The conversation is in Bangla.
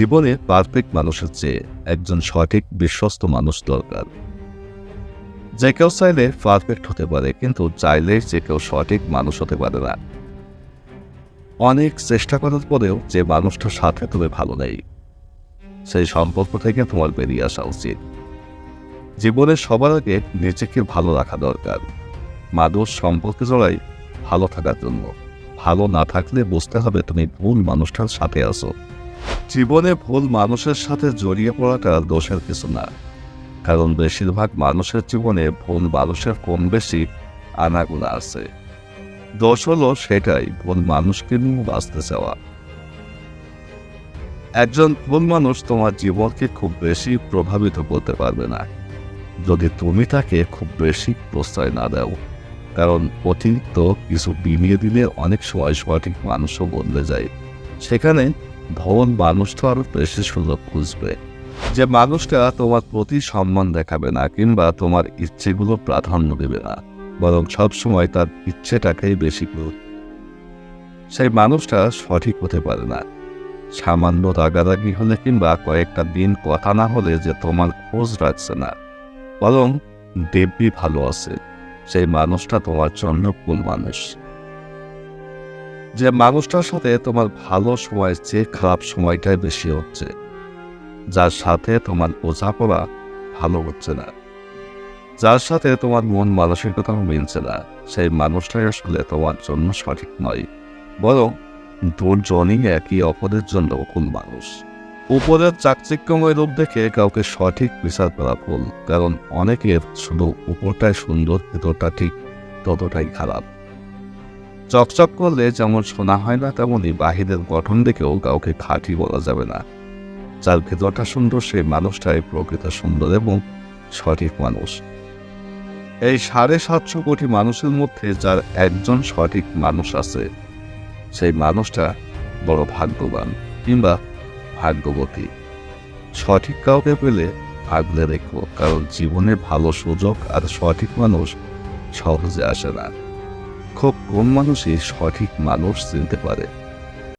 জীবনে পারফেক্ট মানুষের চেয়ে একজন সঠিক, বিশ্বস্ত মানুষ দরকার। যে কেউ চাইলে পারফেক্ট হতে পারে, কিন্তু চাইলে যে কেউ সঠিক মানুষ হতে পারে না। অনেক চেষ্টা করার পরেও যে মানুষটার সাথে তুমি ভালো নেই, সেই সম্পর্ক থেকে তোমার বেরিয়ে আসা উচিত। জীবনে সবার আগে নিজেকে ভালো রাখা দরকার। মানুষ সম্পর্কে জড়াই ভালো থাকার জন্য। ভালো না থাকলে বুঝতে হবে তুমি ভুল মানুষটার সাথে আছো। জীবনে ভুল মানুষের সাথে জড়িয়ে পড়াটা দোষের কিছু না। কারণ বেশিরভাগ মানুষের জীবনে ভুল মানুষের কম বেশি আনাগুনা আছে। দোষ হলো সেটাই, ভুল মানুষকে নিয়ে বাঁচতে চাওয়া। একজন ভুল মানুষ তোমার জীবনকে খুব বেশি প্রভাবিত করতে পারবে না। যদি তুমি তাকে খুব বেশি প্রশ্রয় না দাও, কারণ অতিরিক্ত কিছু বিনিয়ে দিলে অনেক সময় সঠিক মানুষও বদলে যায়। সেখানে ভবন মানুষটা আরও বেশি সুযোগ খুঁজবে। যে মানুষটা তোমার প্রতি সম্মান দেখাবে না কিংবা তোমার ইচ্ছেগুলো প্রাধান্য দেবে না, বরং সবসময় তার ইচ্ছেটাকেই বেশি গুরুত্ব সেই মানুষটা সঠিক হতে পারে না। সামান্য রাগারাগি হলে কিংবা কয়েকটা দিন কথা না হলে যে তোমার খোঁজ রাখছে না, বরং দেবী ভালো আছে। সেই মানুষটা তোমার জন্য কোন মানুষ। যে মানুষটার সাথে তোমার ভালো সময় চেয়ে খারাপ সময়টাই বেশি হচ্ছে, যার সাথে তোমার বোঝাপড়া ভালো হচ্ছে না, যার সাথে তোমার মন মানসিকতা মিলছে না, সেই মানুষটাই আসলে তোমার জন্য সঠিক নয়। বরং দুজনই একই অপরের জন্য কোন মানুষ। উপরের চাকচিক্যময় রূপ দেখে কাউকে সঠিক বিচার করা ভুল, কারণ অনেকের শুধু উপরটাই সুন্দর, ভেতরটা ঠিক ততটাই খারাপ। চকচক করলে যেমন শোনা হয় না, তেমনই বাহিরের গঠন দেখেও কাউকে খাঁটি বলা যাবে না। যার ভেতরটা সুন্দর, সেই মানুষটাই প্রকৃত সুন্দর এবং সঠিক মানুষ। এই সাড়ে সাতশো কোটি মানুষের মধ্যে যার একজন সঠিক মানুষ আছে, সেই মানুষটা বড় ভাগ্যবান কিংবা ভাগ্যবতী। সঠিক কাউকে পেলে আগলে রেখো কারণ জীবনে ভালো সুযোগ আর সঠিক মানুষ সহজে আসে না। খুব কোন মানুষই সঠিক মানুষ চিনতে পারে?